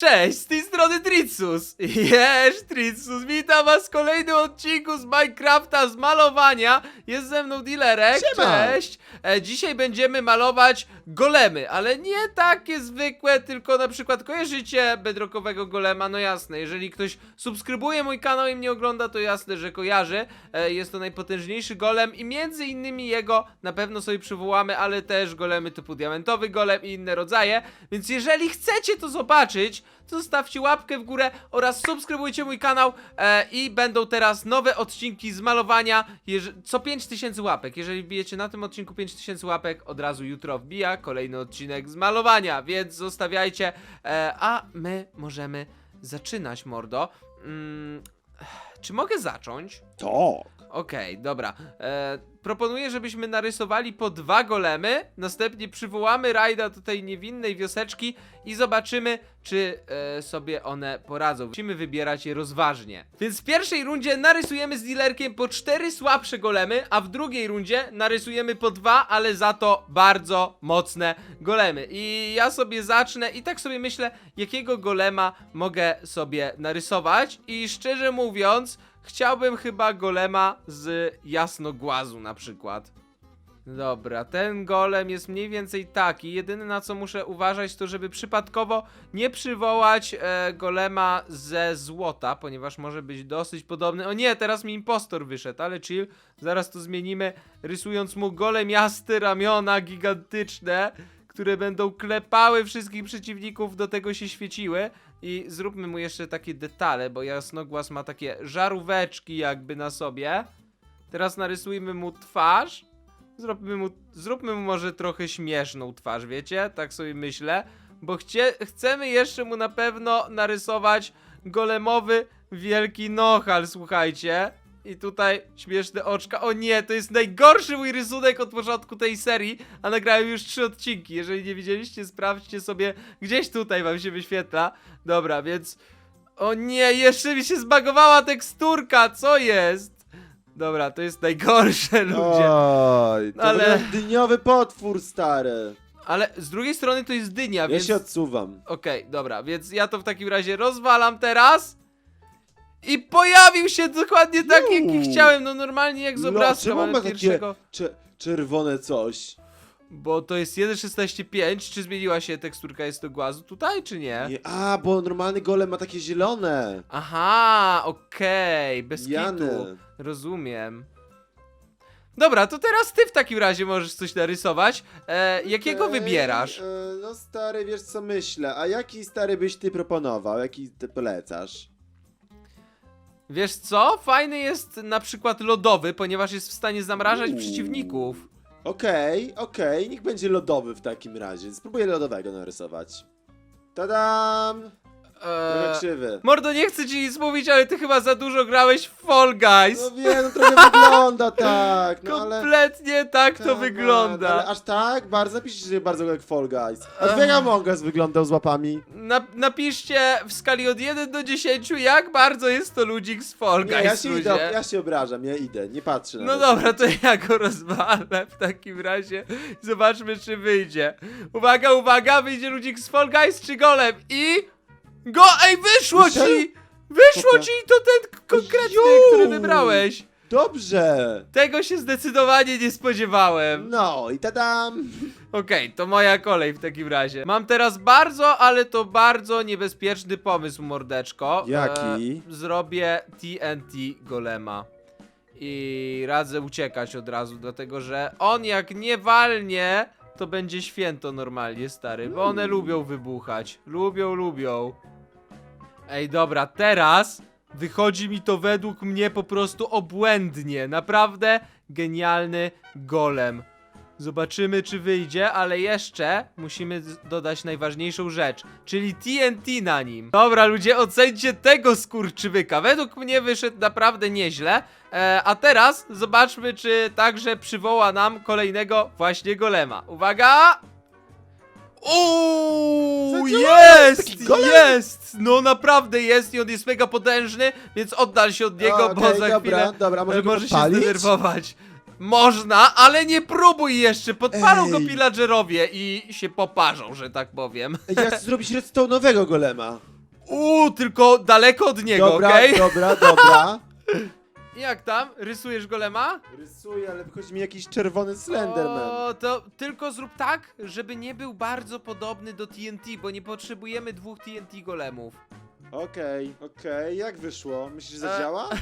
Cześć, z tej strony Tritsus. Jesz, Tritsus, witam was w kolejnym odcinku z Minecrafta z malowania. Jest ze mną dealerek, Siema. cześć. E, dzisiaj będziemy malować golemy, ale nie takie zwykłe, tylko na przykład kojarzycie bedrockowego golema, no jasne. Jeżeli ktoś subskrybuje mój kanał i mnie ogląda, to jasne, że kojarzy. E, jest to najpotężniejszy golem i między innymi jego na pewno sobie przywołamy, ale też golemy typu diamentowy golem i inne rodzaje. Więc jeżeli chcecie to zobaczyć, zostawcie łapkę w górę oraz subskrybujcie mój kanał e, i będą teraz nowe odcinki z malowania co 5000 łapek. Jeżeli wbijecie na tym odcinku 5000 łapek, od razu jutro wbija kolejny odcinek z malowania, więc zostawiajcie, e, a my możemy zaczynać, mordo. Mm, czy mogę zacząć? Tak. Okej, dobra. E, proponuję, żebyśmy narysowali po dwa golemy, następnie przywołamy rajda do tej niewinnej wioseczki i zobaczymy, czy e, sobie one poradzą. Musimy wybierać je rozważnie. Więc w pierwszej rundzie narysujemy z dealerkiem po cztery słabsze golemy, a w drugiej rundzie narysujemy po dwa, ale za to bardzo mocne golemy. I ja sobie zacznę i tak sobie myślę, jakiego golema mogę sobie narysować i szczerze mówiąc, Chciałbym chyba golema z jasnogłazu na przykład. Dobra, ten golem jest mniej więcej taki. Jedyne na co muszę uważać to, żeby przypadkowo nie przywołać e, golema ze złota, ponieważ może być dosyć podobny. O nie, teraz mi impostor wyszedł, ale chill. Zaraz to zmienimy, rysując mu golemiaste ramiona gigantyczne, które będą klepały wszystkich przeciwników, do tego się świeciły. I zróbmy mu jeszcze takie detale, bo jasnogłaz ma takie żaróweczki jakby na sobie. Teraz narysujmy mu twarz. Zróbmy mu, zróbmy mu może trochę śmieszną twarz, wiecie? Tak sobie myślę. Bo chcie, chcemy jeszcze mu na pewno narysować golemowy wielki nohal, słuchajcie. I tutaj śmieszne oczka. O nie, to jest najgorszy mój rysunek od początku tej serii, a nagrałem już trzy odcinki. Jeżeli nie widzieliście, sprawdźcie sobie. Gdzieś tutaj wam się wyświetla. Dobra, więc... O nie, jeszcze mi się zbagowała teksturka, co jest? Dobra, to jest najgorsze, ludzie. Oj, to Ale- Ale... dyniowy potwór, stary. Ale z drugiej strony to jest dynia, Ja więc... się odsuwam. Okej, dobra, więc ja to w takim razie rozwalam teraz. I pojawił się dokładnie tak, jaki Uuu. chciałem. No normalnie jak z No, obrazka czemu mamy ma takie- pierwszego. Cze czerwone coś. Bo to jest 1.16.5. Czy zmieniła się teksturka jest to głazu tutaj, czy nie? Nie, a, bo normalny golem ma takie zielone. Aha, okej, bez kitu. Jany. Rozumiem. Dobra, to teraz ty w takim razie możesz coś narysować. E, jakiego wybierasz? e, no stary, wiesz co myślę. A jaki stary byś ty proponował? Jaki ty polecasz? Wiesz co? Fajny jest na przykład lodowy, ponieważ jest w stanie zamrażać Uuu. przeciwników. Okej, okej, niech będzie lodowy w takim razie. Spróbuję lodowego narysować. Tadam! Eee, krzywy. Mordo, nie chcę ci nic mówić, ale ty chyba za dużo grałeś w Fall Guys. No wiem, no trochę wygląda tak, no ale... Kompletnie tak to wygląda. Ale aż tak? Bardzo napiszcie, że bardzo jak Fall Guys. A jak Among Us wyglądał z łapami? Na, napiszcie w skali od 1 do 10, jak bardzo jest to ludzik z Fall Nie, Guys, ja się, ludzie. idę, ja się obrażam, ja idę, nie patrzę na No to. dobra, to ja go rozwalę w takim razie. Zobaczmy, czy wyjdzie. Uwaga, uwaga, wyjdzie ludzik z Fall Guys czy golem i... Go, ej, wyszło Wyszedł? ci! Wyszło ci to ten konkretny, Ju! który wybrałeś. Dobrze! Tego się zdecydowanie nie spodziewałem. No i tadam! Okej, to moja kolej w takim razie. Mam teraz bardzo, ale to bardzo niebezpieczny pomysł, mordeczko. Jaki? E, zrobię TNT golema. I radzę uciekać od razu, dlatego że on jak nie walnie, to będzie święto normalnie, stary. Bo one Mm. lubią wybuchać. Lubią, lubią. Ej, dobra, teraz wychodzi mi to według mnie po prostu obłędnie. Naprawdę genialny golem. Zobaczymy, czy wyjdzie, ale jeszcze musimy dodać najważniejszą rzecz, czyli TNT na nim. Dobra, ludzie, ocencie tego skurczybyka. Według mnie wyszedł naprawdę nieźle. E, a teraz zobaczmy, czy także przywoła nam kolejnego właśnie golema. Uwaga! Uuu, jest, taki golem? jest! No naprawdę jest i on jest mega potężny, więc oddal się od niego, bo Okej, za dobra, chwilę dobra, może e, go może się podpalić? zdenerwować. Można, ale nie próbuj jeszcze. Podpalą go Ej. pillagerowie i się poparzą, że tak powiem. Ej, Ja chcę zrobić redstone'owego golema. Uuu, tylko daleko od niego, Dobra, okej? dobra, dobra. Jak tam? Rysujesz golema? Rysuję, ale wychodzi mi jakiś czerwony Slenderman. O, to tylko zrób tak, żeby nie był bardzo podobny do TNT, bo nie potrzebujemy dwóch TNT golemów. Okej, okej, jak wyszło? Myślisz, że E, zadziała?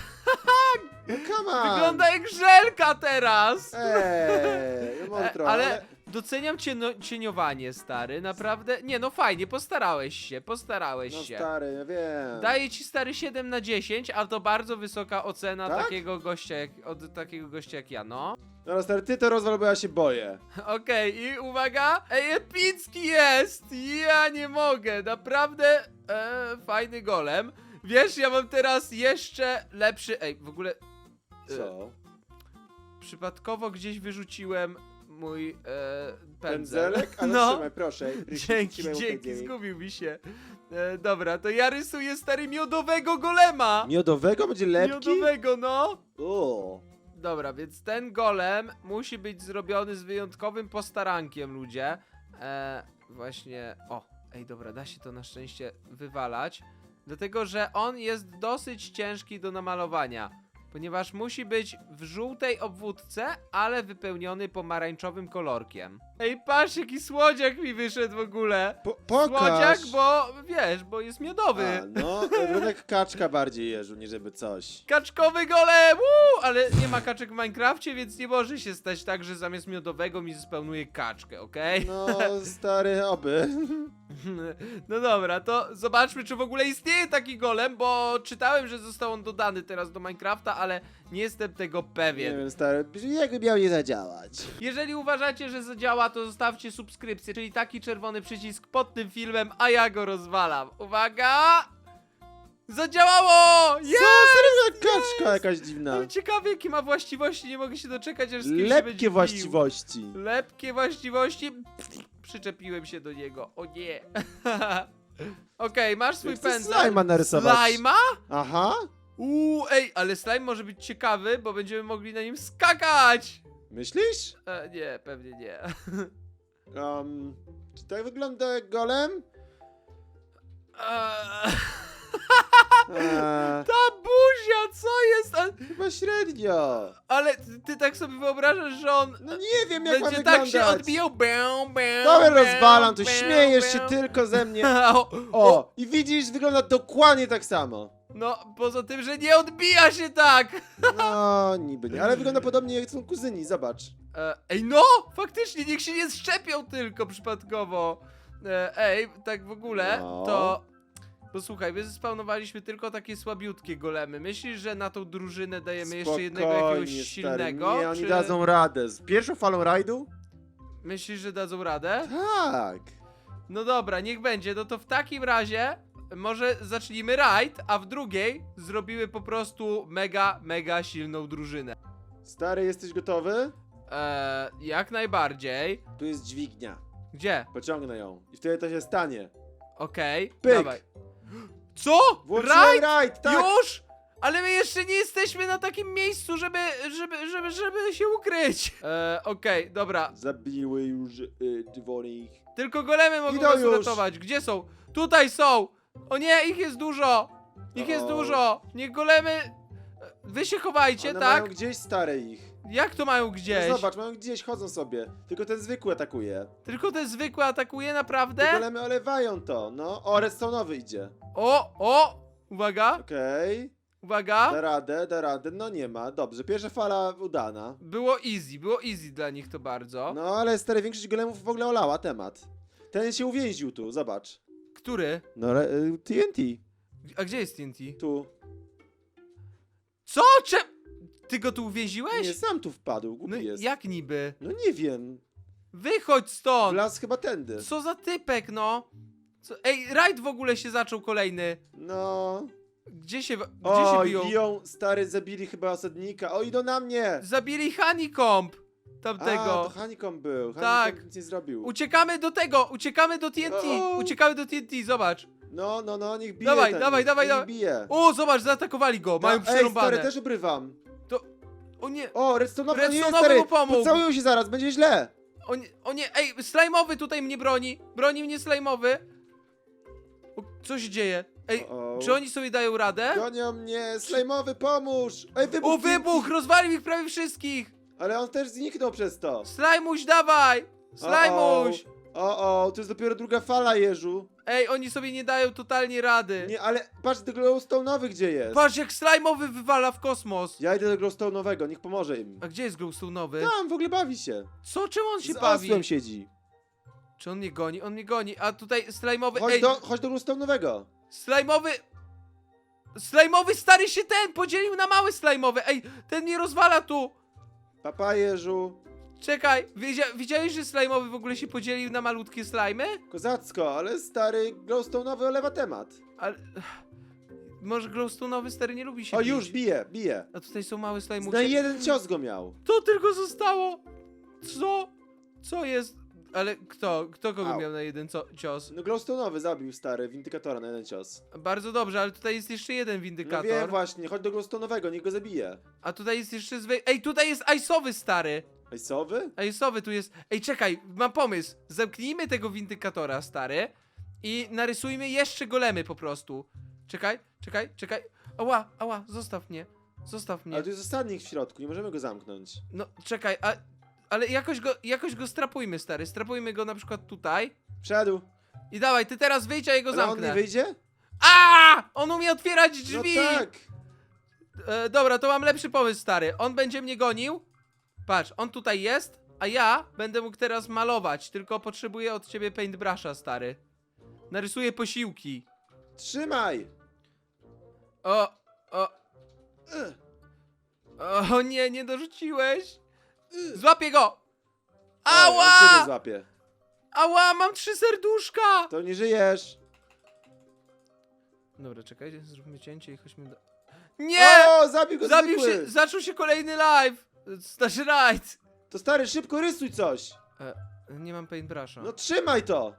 No come on! Wygląda jak żelka teraz! Eee, no E, trochę, ale doceniam cieno, cieniowanie, stary, naprawdę. Nie, no fajnie, postarałeś się, postarałeś No się. stary, ja wiem. Daję ci stary 7 na 10, ale to bardzo wysoka ocena Tak? takiego gościa jak, od takiego gościa jak ja, no. Dobra, stary, ty to rozwal, bo ja się boję. Okej, i uwaga, ej, epicki jest! Ja nie mogę, naprawdę e, fajny golem. Wiesz, ja mam teraz jeszcze lepszy, ej, w ogóle Co? przypadkowo gdzieś wyrzuciłem mój e, pędzel. Pędzelek? Ale No. trzymaj, proszę. Dzięki, Trzymaj dzięki, zgubił mi się. E, dobra, to ja rysuję stary miodowego golema! Miodowego będzie lepki? Miodowego, no! O. Dobra, więc ten golem musi być zrobiony z wyjątkowym postarankiem, ludzie. E, właśnie. O, ej, dobra, da się to na szczęście wywalać. Dlatego, że on jest dosyć ciężki do namalowania. Ponieważ musi być w żółtej obwódce, ale wypełniony pomarańczowym kolorkiem. Ej, patrz, jaki słodziak mi wyszedł w ogóle. Po, pokaż. Słodziak, bo wiesz, bo jest miodowy. A, no, jak kaczka bardziej jeżu, niż żeby coś. Kaczkowy golem! Ale nie ma kaczek w Minecrafcie, więc nie może się stać tak, że zamiast miodowego mi spełnuje kaczkę, okej? No, stary, oby. No dobra, to zobaczmy, czy w ogóle istnieje taki golem, bo czytałem, że został on dodany teraz do Minecrafta, ale nie jestem tego Nie pewien. wiem, stary, jakby miał nie zadziałać. Jeżeli uważacie, że zadziała, to zostawcie subskrypcję, czyli taki czerwony przycisk pod tym filmem, a ja go rozwalam. Uwaga! Zadziałało! Jest! Co? Serio, kaczka jakaś dziwna. Ale ciekawe, jakie ma właściwości, nie mogę się doczekać, aż z kimś się będzie Lepkie bił. właściwości. Lepkie właściwości. Przyczepiłem się do niego. O nie. Okej, masz swój Chcę pędzel. slajma narysować. Slajma? Aha. Uuu, ej, ale slime może być ciekawy, bo będziemy mogli na nim skakać. Myślisz? E, nie, pewnie nie. Um, czy tak wygląda jak golem? Eee, Eee, ta buzia, co jest? Chyba średnio. ale ty, ty tak sobie wyobrażasz, że on No nie wiem jak ma będzie tak wyglądać. się odbijał? Bę, bę, Dobra, bę, rozwalam, to bę, śmiejesz się bę. tylko ze mnie. o, O, i widzisz, wygląda dokładnie tak samo. No, poza tym, że nie odbija się tak! No, niby nie, ale wygląda podobnie jak są kuzyni, zobacz. E, ej, no! Faktycznie, niech się nie szczepią tylko przypadkowo. E, ej, tak w ogóle, No. to... Posłuchaj, my zespawnowaliśmy tylko takie słabiutkie golemy. Myślisz, że na tą drużynę dajemy jeszcze jednego jakiegoś Spokojnie, stary. silnego? Nie, oni czy... dadzą radę. Z pierwszą falą rajdu? Myślisz, że dadzą radę? Tak. No dobra, niech będzie. No to w takim razie może zacznijmy rajd, a w drugiej zrobimy po prostu mega, mega silną drużynę. Stary, jesteś gotowy? Eee, jak najbardziej. Tu jest dźwignia. Gdzie? Pociągnę ją. I wtedy to się stanie. Okej, Pyk. dawaj. Co? Włączyłem Rajd? rajd, tak! Już? Ale my jeszcze nie jesteśmy na takim miejscu, żeby, żeby, żeby, żeby się ukryć. Eee, okej, dobra. Zabiły już y, dworych. Tylko golemy mogą Idą nas już. uratować. Gdzie są? Tutaj są! O nie, ich jest dużo! Ich jest O. dużo! Niech golemy... Wy się chowajcie, One tak? mają gdzieś stare ich. Jak to mają gdzieś? No zobacz, mają gdzieś, chodzą sobie. Tylko ten zwykły atakuje. Tylko te zwykłe atakuje, Te naprawdę? golemy olewają to, no. O, redstone'owy idzie. O, o! Uwaga, Okej. uwaga. Da radę, da radę. No nie ma. Dobrze, pierwsza fala udana. Było easy, było easy dla nich to bardzo. No ale stary, większość golemów w ogóle olała temat. Ten się uwięził tu, zobacz. Który? No, re- y, TNT. A gdzie jest TNT? Tu. Co? Cze... Ty go tu uwięziłeś? Nie, sam tu wpadł, głupi No jest. jak niby? No nie wiem. Wychodź stąd! Wlazł chyba tędy. Co za typek, no? Co? Ej, rajd w ogóle się zaczął kolejny. No. Gdzie się, gdzie O, się biją? stary, zabili chyba osadnika. O, idą na mnie! Zabili Honeycomb A, tamtego. to Honeycomb był. Tak. Honeycomb nic nie zrobił. Uciekamy do tego, uciekamy do TNT, O. uciekamy do TNT, zobacz. No, no, no, niech bije Dawaj, ten, dawaj, dawaj, dawaj. bije. O, zobacz, zaatakowali go, mają No, Ej, przerąbane. stary, też obrywam. O nie, O, redstone'owy, o nie, Redstone'owy stary, mu pomógł. pocałują się zaraz, będzie źle. o nie, o nie, ej, slajmowy tutaj mnie broni. Broni mnie slajmowy. O, co się dzieje? Ej, O-o. czy oni sobie dają radę? Gonią mnie, slajmowy, pomóż! Ej, wybuch! O, wybuch! Rozwalił ich prawie wszystkich! Ale on też zniknął przez to. Slajmuś, dawaj! Slajmuś! O, o, to jest dopiero druga fala jeżu. Ej, oni sobie nie dają totalnie rady. Nie, ale patrz, do glowstone'owy gdzie jest? Patrz, jak slajmowy wywala w kosmos. Ja idę do glowstone'owego, niech pomoże im. A gdzie jest glowstone'owy? Tam, w ogóle bawi się. Co? Czemu on się Z bawi? osłem siedzi. Czy on mnie goni? On mnie goni. A tutaj slajmowy... Chodź Ej, do, chodź do glowstone'owego. slajmowy... Slajmowy stary się ten podzielił na mały slajmowy. Ej, ten mnie rozwala tu. Papa jeżu. Czekaj, wiedzia widziałeś, że slajmowy w ogóle się podzielił na malutkie slajmy? Kozacko, ale stary glowstone'owy olewa temat. Ale... Może glowstone'owy stary nie lubi się O, bić. już bije, bije. A tutaj są małe Na slajmusie. jeden cios go miał. To tylko zostało! Co? Co jest? Ale kto? Kto kogo Au. miał na jeden co cios? No glowstone'owy zabił stary, windykatora na jeden cios. Bardzo dobrze, ale tutaj jest jeszcze jeden No windykator. wiem właśnie, chodź do glowstone'owego, niech go zabije. a tutaj jest jeszcze zwy... Ej, tutaj jest ajsowy stary! Ejsowy? Ajsowy tu jest... Ej, czekaj, mam pomysł. Zamknijmy tego windykatora, stary. I narysujmy jeszcze golemy po prostu. Czekaj, czekaj, czekaj. Ała, ała, zostaw mnie. Zostaw mnie. Ale tu jest ostatnik w środku, nie możemy go zamknąć. No, czekaj, a... Ale jakoś go, jakoś go strapujmy, stary. Strapujmy go na przykład tutaj. Wszedł. I dawaj, ty teraz wyjdź, a ja go Ale on zamknę. nie wyjdzie? A! On umie otwierać drzwi! No tak. E, dobra, to mam lepszy pomysł, stary. On będzie mnie gonił. Patrz, on tutaj jest, a ja będę mógł teraz malować. Tylko potrzebuję od ciebie paintbrusha, stary. Narysuję posiłki. Trzymaj. O, o, Ugh. o nie, nie dorzuciłeś. Złapię go! Oj, on ciebie Ała! złapie. Ała, mam trzy serduszka! To nie żyjesz. Dobra, czekajcie, zróbmy cięcie i chodźmy do... Nie! O, zabił go Zabił zwykły. się, zaczął się kolejny live! Znaczy rajd! To stary, szybko rysuj coś. E, nie mam paintbrusha. No trzymaj to.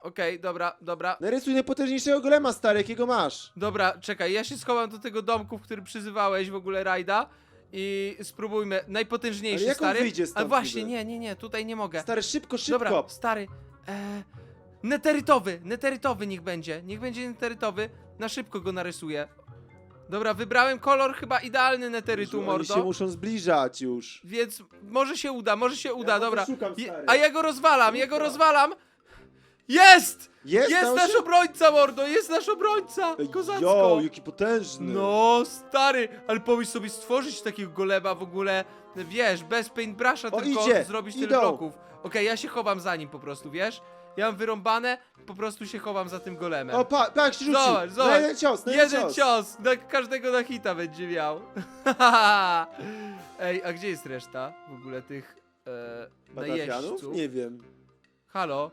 Okej, dobra, dobra. Narysuj najpotężniejszego golema, stary, jakiego masz. Dobra, czekaj, ja się schowam do tego domku, w którym przyzywałeś w ogóle rajda i spróbujmy. Najpotężniejszy, Ale jak on stary. wyjdzie stąd Ale właśnie, niby? nie, nie, nie, tutaj nie mogę. Stary, szybko, szybko. Dobra, stary. E, neterytowy, neterytowy niech będzie. Niech będzie neterytowy. Na szybko go narysuję. Dobra, wybrałem kolor chyba idealny neterytu, Oni mordo. się muszą zbliżać już. Więc może się uda, może się uda, go dobra. wyszukam, Je- stary. a ja go rozwalam, ja go rozwalam. Jest! Jest, Jest nasz się? obrońca, mordo, jest nasz obrońca! Kozacko! Jo, jaki potężny. No, stary, ale pomyśl sobie stworzyć takiego golema w ogóle, wiesz, bez paintbrusha, O, tylko idzie, zrobić tyle idą. bloków. Okej, ja się chowam za nim po prostu, wiesz? Ja mam wyrąbane, po prostu się chowam za tym golemem. O, pa, jak się rzucił. Zobacz, zobacz. Na jeden cios, na jeden, cios, na każdego na hita będzie miał. Ej, a gdzie jest reszta w ogóle tych e, Batafianów? najeźdźców? Nie wiem. Halo?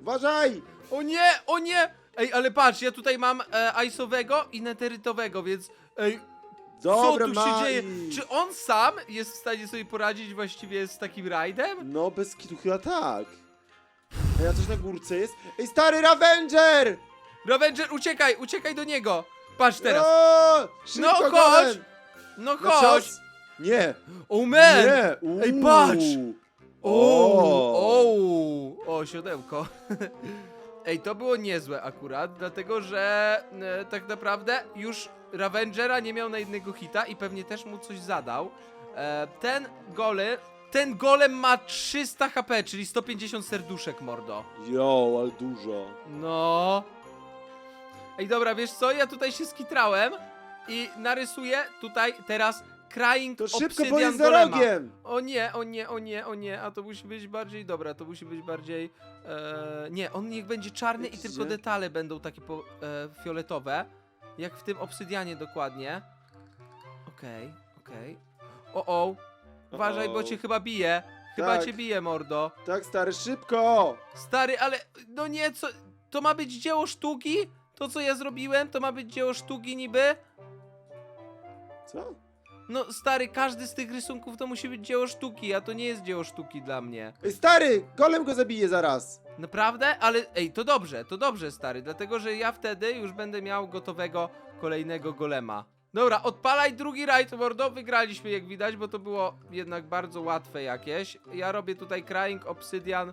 Uważaj! O nie, o nie! Ej, ale patrz, ja tutaj mam e, ajsowego i neterytowego, więc ej, Dobra, Co tu się dzieje? Czy on sam jest w stanie sobie poradzić właściwie z takim rajdem? No, bez kitu chyba tak. A ja coś na górce jest? Ej, stary Ravenger! Ravenger, uciekaj, uciekaj do niego! Patrz teraz! O, szybko, No, chodź! No Na chodź! Nie, O man! nie! Ej, patrz! O, O. o, siodełko. Ej, to było niezłe akurat, dlatego że e, tak naprawdę już Ravengera nie miał na jednego hita i pewnie też mu coś zadał. E, ten gole, ten golem ma 300 HP, czyli 150 serduszek, mordo. Jo, ale dużo. No. Ej, dobra, wiesz co? Ja tutaj się skitrałem i narysuję tutaj teraz Crying To szybko, Obsidian bo jest za Golema. rogiem! O nie, o nie, o nie, o nie, a to musi być bardziej, dobra, to musi być bardziej, e, nie, on niech będzie czarny i tylko detale będą takie po, e, fioletowe, jak w tym obsydianie dokładnie. Okej, okej. O, o, uważaj, bo cię chyba bije, chyba Tak. cię bije, mordo. Tak, stary, szybko! Stary, ale, no nie, co, to ma być dzieło sztuki? To, co ja zrobiłem, to ma być dzieło sztuki niby? Co? No, stary, każdy z tych rysunków to musi być dzieło sztuki, a to nie jest dzieło sztuki dla mnie. Ej, stary! Golem go zabije zaraz! Naprawdę? Ale ej, to dobrze, to dobrze, stary, dlatego że ja wtedy już będę miał gotowego kolejnego golema. Dobra, odpalaj drugi rajd, mordo. Wygraliśmy, jak widać, bo to było jednak bardzo łatwe jakieś. Ja robię tutaj Crying Obsidian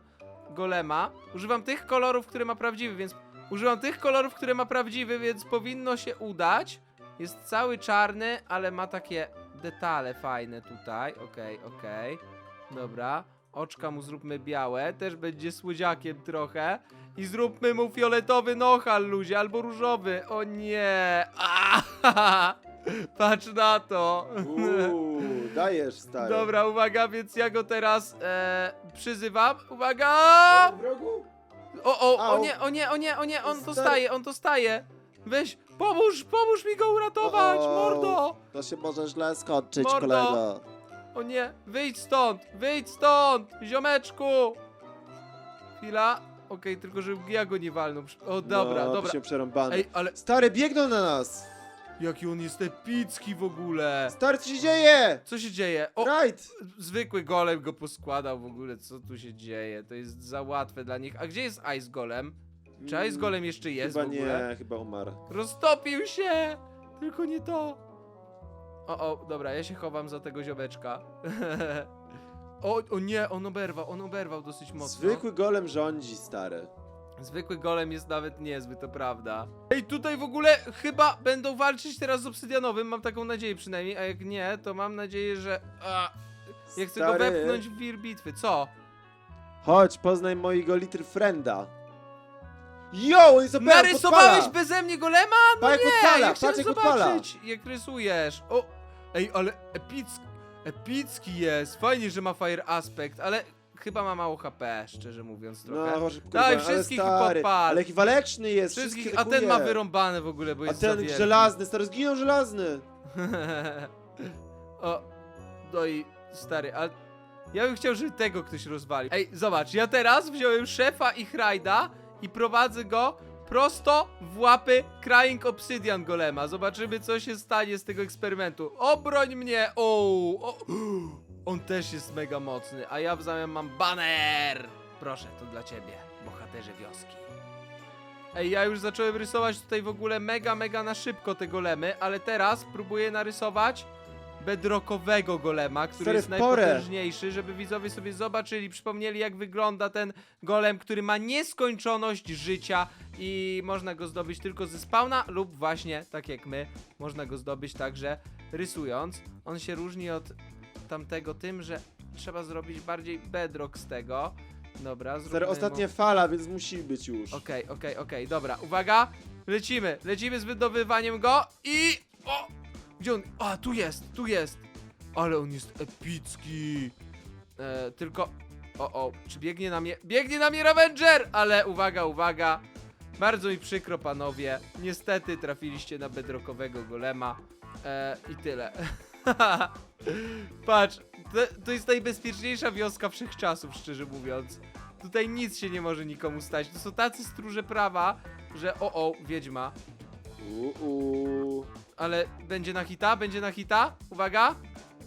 Golema. Używam tych kolorów, które ma prawdziwy, więc... Używam tych kolorów, które ma prawdziwy, więc powinno się udać. Jest cały czarny, ale ma takie detale fajne tutaj. Okej, okej. Dobra. Oczka mu zróbmy białe, też będzie słodziakiem trochę. I zróbmy mu fioletowy nohal, luzie, albo różowy. O nie! Ah! Patrz na to! Uuu, dajesz, stary. Dobra, uwaga, więc ja go teraz e, przyzywam. Uwaga! W rogu? O, o, o Au. nie, o nie, o nie, o nie, on Stary. dostaje, on dostaje. Weź, pomóż, pomóż mi go uratować, o. mordo! To się może źle skończyć, Mordo. kolego. O nie, wyjdź stąd, wyjdź stąd, ziomeczku! Chwila, okej, tylko żeby ja go nie walnął. O, dobra, no, dobra. się przerąbany. Ej, ale Stary, biegną na nas! Jaki on jest epicki w ogóle. Stary, co się dzieje? Co się dzieje? O, Right! zwykły golem go poskładał w ogóle, co tu się dzieje? To jest za łatwe dla nich. A gdzie jest Ice Golem? Czy Ice Golem jeszcze jest Chyba w ogóle? nie, chyba umarł. Roztopił się! Tylko nie to. O, o, dobra, ja się chowam za tego ziomeczka. o, o nie, on oberwał, on oberwał dosyć mocno. Zwykły golem rządzi, stary. Zwykły golem jest nawet niezły, to prawda. Ej, tutaj w ogóle chyba będą walczyć teraz z obsydianowym, mam taką nadzieję przynajmniej, a jak nie, to mam nadzieję, że... A, ja chcę go Stary, wepchnąć w wir bitwy, co? Chodź, poznaj mojego little frienda. Yo, on jest OP, Narysowałeś podpala. beze mnie golema? No Pa, jak nie, ja chciałem patrz, jak podpala. zobaczyć, jak rysujesz. O, ej, ale epicki, epicki jest. Fajnie, że ma fire aspect, ale chyba ma mało HP, szczerze mówiąc No, trochę. może, kurwa, Daj, ale wszystkich stary, podpal. Ale jaki waleczny jest, Wszystkich, wszystkich a ten ma wyrąbane w ogóle, bo A jest za ten wielki. żelazny, stary, zginął żelazny. o, no i stary, ale ja bym chciał, żeby tego ktoś rozwalił. Ej, zobacz, ja teraz wziąłem szefa ich rajda i prowadzę go prosto w łapy Crying Obsidian Golema. Zobaczymy, co się stanie z tego eksperymentu. Obroń mnie! O, o, on też jest mega mocny, a ja w zamian mam baner! Proszę, to dla ciebie, bohaterze wioski. Ej, ja już zacząłem rysować tutaj w ogóle mega, mega na szybko te golemy, ale teraz próbuję narysować bedrockowego golema, który Stary, jest porę. najpotężniejszy, żeby widzowie sobie zobaczyli, przypomnieli jak wygląda ten golem, który ma nieskończoność życia i można go zdobyć tylko ze spawna lub właśnie, tak jak my, można go zdobyć także rysując. On się różni od tamtego tym, że trzeba zrobić bardziej bedrock z tego. Dobra, zróbmy Stary, ostatnia fala, więc musi być już. Okej, okej, okej, dobra, uwaga, lecimy, lecimy z wydobywaniem go i... O! Gdzie on? A, tu jest, tu jest! Ale on jest epicki! E, tylko... O, o, czy biegnie na mnie? Biegnie na mnie Ravenger! Ale uwaga, uwaga! Bardzo mi przykro, panowie. Niestety trafiliście na bedrockowego golema. E, I tyle. Patrz, to, to jest najbezpieczniejsza wioska wszechczasów, szczerze mówiąc. Tutaj nic się nie może nikomu stać. To są tacy stróże prawa, że o o, wiedźma. Uuu. Ale będzie na hita? Będzie na hita? Uwaga!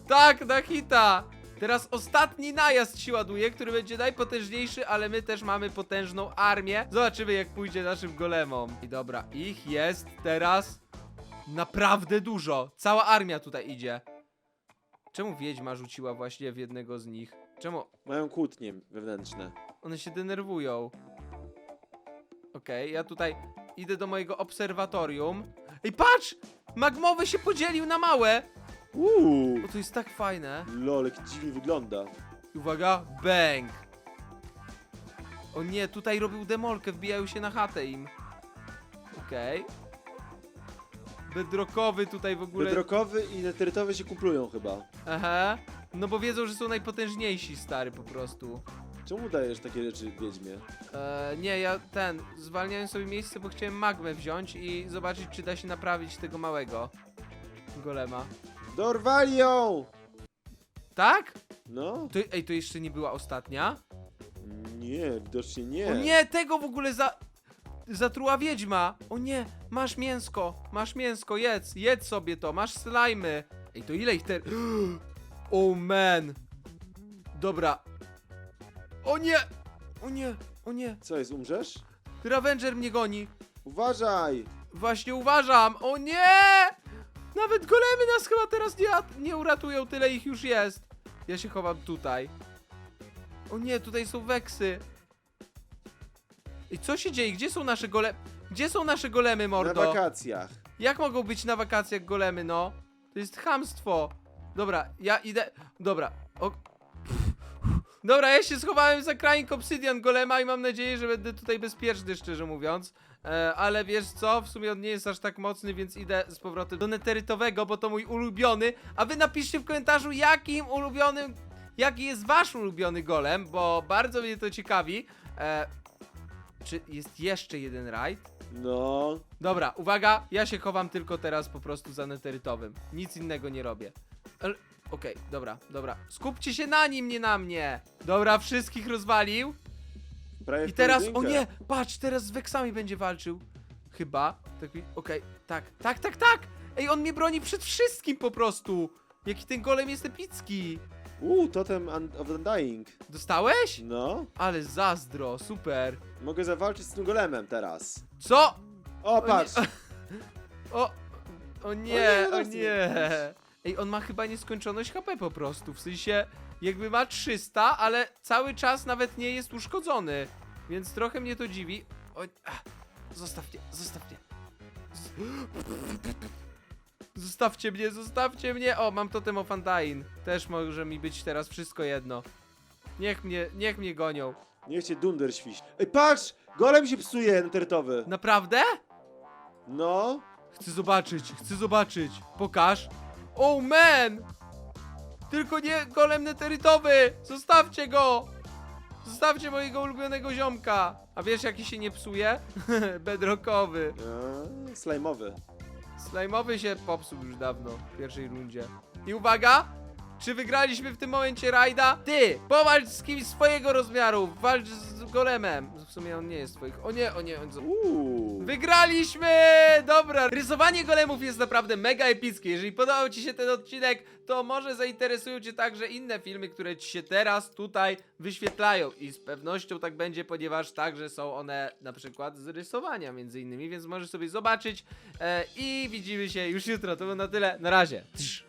Tak, na hita! Teraz ostatni najazd się ładuje, który będzie najpotężniejszy, ale my też mamy potężną armię. Zobaczymy jak pójdzie naszym golemom. I dobra, ich jest teraz naprawdę dużo. Cała armia tutaj idzie. Czemu wiedźma rzuciła właśnie w jednego z nich? Czemu Mają kłótnie wewnętrzne. one się denerwują. Okej, ja tutaj idę do mojego obserwatorium. Ej, patrz! Magmowy się podzielił na małe! Uuu. O, to jest tak fajne. Lol, jak dziwnie wygląda. I Uwaga, bang! O nie, tutaj robił demolkę, wbijają się na chatę im. Okej. Bedrockowy tutaj w ogóle... Bedrockowy i neterytowy się kumplują chyba. Aha. No bo wiedzą, że są najpotężniejsi, stary, po prostu. Czemu dajesz takie rzeczy wiedźmie? E, nie, ja ten, zwalniałem sobie miejsce, bo chciałem magmę wziąć i zobaczyć, czy da się naprawić tego małego golema. Dorwali ją! Tak? No? To, ej, to jeszcze nie była ostatnia? Nie, widocznie nie. O nie, tego w ogóle za... Zatruła wiedźma! O nie, masz mięsko, masz mięsko, jedz, jedz sobie to, masz slajmy. Ej, to ile ich ter... Oh man! Dobra. O nie! O nie, o nie! Co jest, umrzesz? Ravenger mnie goni! Uważaj! Właśnie uważam! O nie! Nawet golemy nas chyba teraz nie, nie uratują, tyle ich już jest. Ja się chowam tutaj. O nie, tutaj są weksy. I co się dzieje? Gdzie są nasze golemy? Gdzie są nasze golemy, Na mordo? wakacjach. Jak mogą być na wakacjach golemy, no? To jest chamstwo. Dobra, ja idę. Dobra. O... Dobra, ja się schowałem za krańk obsydian golema i mam nadzieję, że będę tutaj bezpieczny, szczerze mówiąc. E, ale wiesz co? W sumie on nie jest aż tak mocny, więc idę z powrotem do neterytowego, bo to mój ulubiony. A wy napiszcie w komentarzu, jakim ulubionym. Jaki jest wasz ulubiony golem, bo bardzo mnie to ciekawi. E, czy jest jeszcze jeden rajd? No. Dobra, uwaga, ja się chowam tylko teraz po prostu za neterytowym. Nic innego nie robię. Okej, dobra, dobra. Skupcie się na nim, nie na mnie. Dobra, wszystkich rozwalił. Prawie I w teraz, o pojedynkę. nie, patrz, teraz z weksami będzie walczył. Chyba. Tak, mi- okej, tak, tak, tak, tak. Ej, on mnie broni przed wszystkim po prostu. Jaki ten golem jest epicki. Uuu, totem un- of Undying. Dostałeś? No. Ale zazdro, super. Mogę zawalczyć z tym golemem teraz. Co? O, patrz. O, o nie, nie, o no chcę nie. Ej, on ma chyba nieskończoność HP po prostu, w sensie jakby ma 300, ale cały czas nawet nie jest uszkodzony, więc trochę mnie to dziwi. O, ach, zostaw mnie, zostaw mnie. Z- Zostawcie mnie, zostawcie mnie. O, mam totem of Undying. Też może mi być teraz wszystko jedno. Niech mnie, niech mnie gonią. Niech cię dunder świś. Ej, patrz! Golem się psuje neterytowy. Naprawdę? No. Chcę zobaczyć, chcę zobaczyć. Pokaż. Oh man! Tylko nie golem neterytowy! Zostawcie go! Zostawcie mojego ulubionego ziomka! A wiesz jaki się nie psuje? Bedrockowy. A, slajmowy. Slajmowy się popsuł już dawno w pierwszej rundzie. I uwaga! Czy wygraliśmy w tym momencie rajda? Ty! Powalcz z kimś swojego rozmiaru! Walcz z golemem! W sumie on nie jest twoich. O nie, o nie, on... Uuu. Wygraliśmy! Dobra, rysowanie golemów jest naprawdę mega epickie. Jeżeli podobał Ci się ten odcinek, to może zainteresują Cię także inne filmy, które Ci się teraz tutaj wyświetlają. I z pewnością tak będzie, ponieważ także są one na przykład z rysowania między innymi, więc możesz sobie zobaczyć. E, I widzimy się już jutro. To było na tyle. Na razie. Trz.